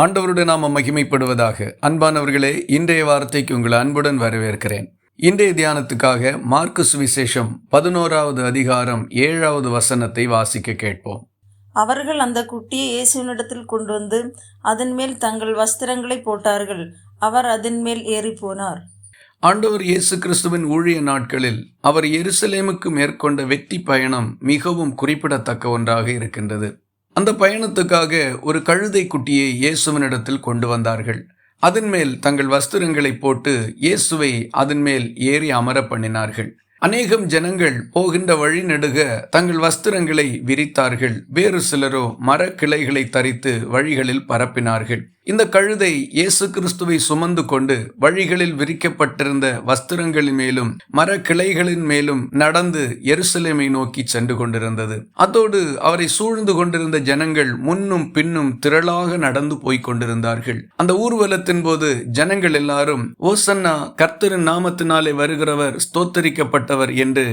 ஆண்டவருடைய நாம மகிமைப்படுவதாக. அன்பானவர்களே இன்றைய வார்த்தைக்கு உங்களை அன்புடன் வரவேற்கிறேன். இன்றைய தியானத்துக்காக மார்க்கு சுவிசேஷம் பதினோராவது அதிகாரம் ஏழாவது வசனத்தை வாசிக்க கேட்போம். அவர்கள் அந்த குட்டியை இயேசுவினிடத்தில் கொண்டு வந்து அதன் மேல் தங்கள் வஸ்திரங்களை போட்டார்கள். அவர் அதன் மேல் ஏறி போனார் ஆண்டவர் இயேசு கிறிஸ்துவின் ஊழிய நாட்களில் அவர் எருசலேமுக்கு மேற்கொண்ட வெற்றி பயணம் மிகவும் குறிப்பிடத்தக்க ஒன்றாக இருக்கின்றது. அந்த பயணத்துக்காக ஒரு கழுதை குட்டியை இயேசுவினிடத்தில் கொண்டு வந்தார்கள். அதன் மேல் தங்கள் வஸ்திரங்களை போட்டு இயேசுவை அதன் மேல் ஏறி அமர பண்ணினார்கள். அநேகம் ஜனங்கள் போகின்ற வழி நெடுக தங்கள் வஸ்திரங்களை விரித்தார்கள். வேறு சிலரோ மரக்கிளைகளை தரித்து வழிகளில் பரப்பினார்கள். இந்த கழுதை இயேசு கிறிஸ்துவை சுமந்து கொண்டு வழிகளில் விரிக்கப்பட்டிருந்த வஸ்திரங்களின் மேலும் மரக்கிளைகளின் மேலும் நடந்து எருசலேமை நோக்கி சென்று கொண்டிருந்தது. அதோடு அவரை சூழ்ந்து கொண்டிருந்த ஜனங்கள் முன்னும் பின்னும் திரளாக நடந்து போய்க் கொண்டிருந்தார்கள். அந்த ஊர்வலத்தின் போது ஜனங்கள் எல்லாரும் ஓசன்னா கர்த்தரின் நாமத்தினாலே வருகிறவர் ஸ்தோத்தரிக்கப்பட்டவர் என்று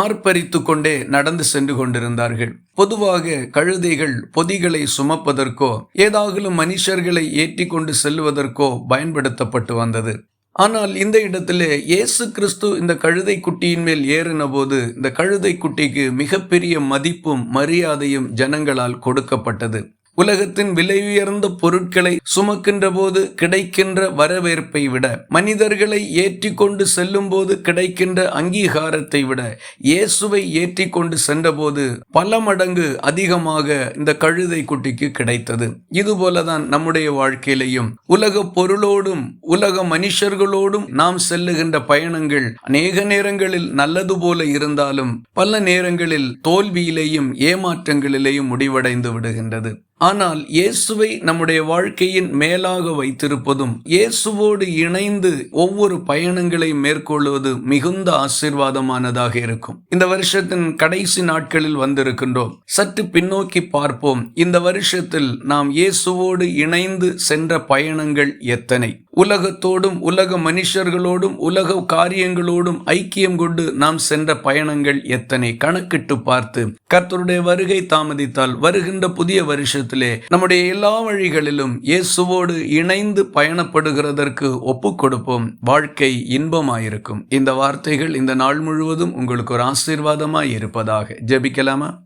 ஆர்ப்பரித்து கொண்டே நடந்து சென்று கொண்டிருந்தார்கள். பொதுவாக கழுதைகள் பொதிகளை சுமப்பதற்கோ ஏதாகிலும் மனுஷர்களை ஏற்றி கொண்டு செல்வதற்கோ பயன்படுத்தப்பட்டு வந்தது. ஆனால் இந்த இடத்திலே இயேசு கிறிஸ்து இந்த கழுதை குட்டியின் மேல் ஏறின போது இந்த கழுதை குட்டிக்கு மிகப்பெரிய மதிப்பும் மரியாதையும் ஜனங்களால் கொடுக்கப்பட்டது. உலகத்தின் விலை உயர்ந்த பொருட்களை சுமக்கின்ற போது கிடைக்கின்ற வரவேற்பை விட மனிதர்களை ஏற்றி கொண்டு செல்லும் போது கிடைக்கின்ற அங்கீகாரத்தை விட இயேசுவை ஏற்றி கொண்டு சென்றபோது பல மடங்கு அதிகமாக இந்த கழுதை குட்டிக்கு கிடைத்தது. இதுபோலதான் நம்முடைய வாழ்க்கையிலையும் உலக பொருளோடும் உலக மனுஷர்களோடும் நாம் செல்லுகின்ற பயணங்கள் அநேக நேரங்களில் நல்லது போல இருந்தாலும் பல நேரங்களில் தோல்வியிலேயும் ஏமாற்றங்களிலேயும் முடிவடைந்து விடுகின்றது. ஆனால் இயேசுவை நம்முடைய வாழ்க்கையின் மேலாக வைத்திருப்பதும் இயேசுவோடு இணைந்து ஒவ்வொரு பயணங்களை மேற்கொள்வது மிகுந்த ஆசீர்வாதமானதாக இருக்கும். இந்த வருஷத்தின் கடைசி நாட்களில் வந்திருக்கின்றோம். சற்று பின்னோக்கி பார்ப்போம். இந்த வருஷத்தில் நாம் இயேசுவோடு இணைந்து சென்ற பயணங்கள் எத்தனை? உலகத்தோடும் உலக மனுஷர்களோடும் உலக காரியங்களோடும் ஐக்கியம் கொண்டு நாம் சென்ற பயணங்கள் எத்தனை? கணக்கிட்டு பார்த்து. கர்த்தருடைய வருகை தாமதித்தால் வருகின்ற புதிய வருஷத்திலே நம்முடைய எல்லா வழிகளிலும் இயேசுவோடு இணைந்து பயணப்படுகிறதற்கு ஒப்பு கொடுப்போம். வாழ்க்கை இன்பமாயிருக்கும். இந்த வார்த்தைகள் இந்த நாள் முழுவதும் உங்களுக்கு ஒரு ஆசீர்வாதமாய் இருப்பதாக ஜெபிக்கலாமா?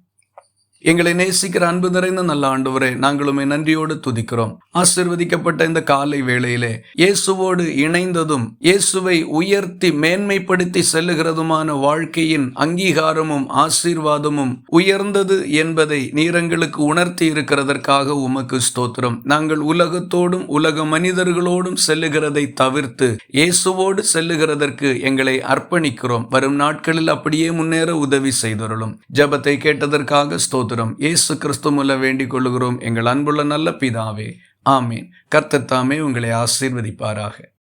எங்களை நேசிக்கிற அன்பு நிறைந்த நல்ல ஆண்டவரே நாங்களுமே நன்றியோடு துதிக்கிறோம். ஆசிர்வதிக்கப்பட்ட இந்த காலை வேளையிலே இயேசுவோடு இணைந்ததும் இயேசுவை உயர்த்தி மேன்மைப்படுத்தி செல்லுகிறதுமான வாழ்க்கையின் அங்கீகாரமும் ஆசீர்வாதமும் உயர்ந்தது என்பதை நீரங்களுக்கு உணர்த்தி இருக்கிறதற்காக உமக்கு ஸ்தோத்திரம். நாங்கள் உலகத்தோடும் உலக மனிதர்களோடும் செல்லுகிறதை தவிர்த்து இயேசுவோடு செல்லுகிறதற்கு எங்களை அர்ப்பணிக்கிறோம். வரும் நாட்களில் அப்படியே முன்னேற உதவி செய்தருளும். ஜபத்தை கேட்டதற்காக ஸ்தோத்திரம். ஸ்தோத்திரம் இயேசு கிறிஸ்து மூல வேண்டிக் கொள்ளுகிறோம். எங்கள் அன்புள்ள நல்ல பிதாவே ஆமீன். கர்த்தத்தாமே உங்களை ஆசீர்வதிப்பாராக.